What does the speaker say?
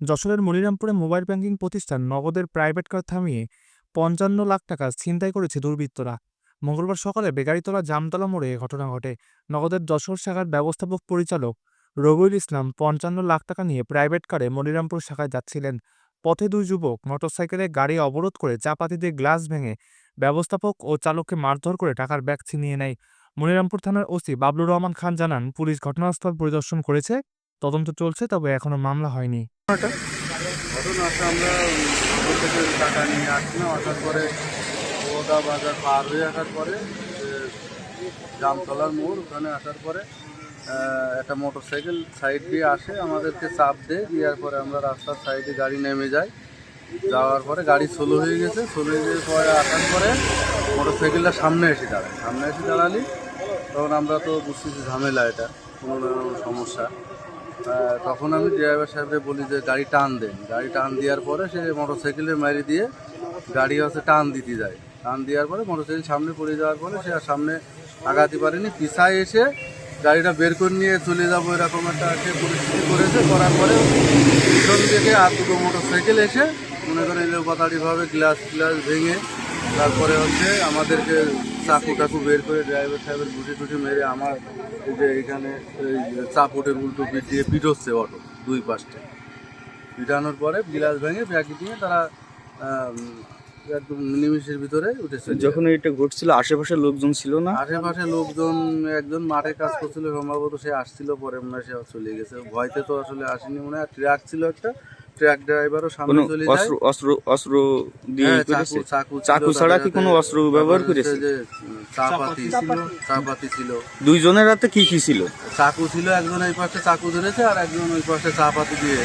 যশোরের মনিরামপুরে mobile banking প্রতিষ্ঠান নগদের প্রাইভেট কার থামিয়ে পঞ্চান্ন লাখ টাকা ছিনতাই করেছে দুর্বৃত্তরা। মঙ্গলবার সকালে বেগারিতলা জামতলা মোড়ে ঘটনা ঘটে। নগদের যশোর শাখার ব্যবস্থাপক পরিচালক রবিউল ইসলাম পঞ্চান্ন লাখ টাকা নিয়ে প্রাইভেট কারে মনিরামপুর শাখায় যাচ্ছিলেন। পথে দুই যুবক মোটরসাইকেলে গাড়ি অবরোধ করে চাপাতি দিয়ে গ্লাস ভেঙে ব্যবস্থাপক ও চালককে মারধর করে টাকার ব্যাগ ছিনিয়ে নেয়। মনিরামপুর থানার ওসি বাবলুর রহমান খান জানান, পুলিশ ঘটনাস্থল পরিদর্শন করেছে, তদন্ত চলছে, তবে এখনও মামলা হয়নি। ঘটনা আছে আমরা থেকে টাকা নিয়ে আসলাম আসার পরে ওদা বাজার পার হয়ে আসার পরে জামতলার মোড়, ওখানে আসার পরে একটা মোটর সাইকেল সাইড দিয়ে আসে, আমাদেরকে চাপ দেয়, দেওয়ার পরে আমরা রাস্তার সাইডে গাড়ি নেমে যাই যাওয়ার পরে গাড়ি সোলো হয়ে গেছে, সোলো হয়ে যাওয়ার পরে আসার পরে মোটর সাইকেলটা সামনে এসে দাঁড়ায়। সামনে এসে দাঁড়ালি, তখন আমরা তো বুঝতেছি ঝামেলা এটা কোনো সমস্যা। তখন আমি ড্রাইভার সাহেবকে বলি যে গাড়ি টান দেন। গাড়ি টান দেওয়ার পরে সে মোটর সাইকেলে মারি দিয়ে গাড়ি হচ্ছে টান দিতে যায়। টান দেওয়ার পরে মোটর সাইকেল সামনে পড়ে যাওয়ার পরে সে আর সামনে আগাতে পারেনি। পিছায় এসে গাড়িটা বের করে নিয়ে চলে যাব এরকম একটা সে পরিস্থিতি করেছে। করার পরে পিছন থেকে আর দুটো মোটর সাইকেল এসে মনে করেন এলোপাতাড়িভাবে গ্লাস গ্লাস ভেঙে তারপরে হচ্ছে আমাদেরকে চাকু টাকু বের করে ড্রাইভার সাহেবের গুটি টুটি মেরে আমার এই যে এখানে এই চাপুটের উল্টো পিঠ দিয়ে পিটোচ্ছে অটো দুই পাশটা। পিটানোর পরে গ্লাস ভেঙে দিয়ে তারা একদম নিমিষের ভিতরে উঠেছে যখন এটা ঘটছিল আশেপাশের লোকজন ছিল না? আশেপাশে লোকজন একজন মাঠে কাজ করছিল সম্ভবত সে আসছিল পরে মনে হয় সে চলে গেছে। ভয়তে তো আসলে আসেনি মনে হয় ট্রাক ছিল একটা ট্রাক ড্রাইভারও সামনে কোনো চলে যায়। অস্ত্র অস্ত্র অস্ত্র দিয়ে হ্যাঁ, করেছে? চাকু ছাড়া কি কোনো অস্ত্র ব্যবহার করেছে? চাপাতি ছিল চাপাতি। ছিল। দুইজনের হাতে কি কি ছিল? চাকু ছিল একজন এই পাশে চাকু ধরেছে আর একজন ওই পাশে চাপাতি দিয়ে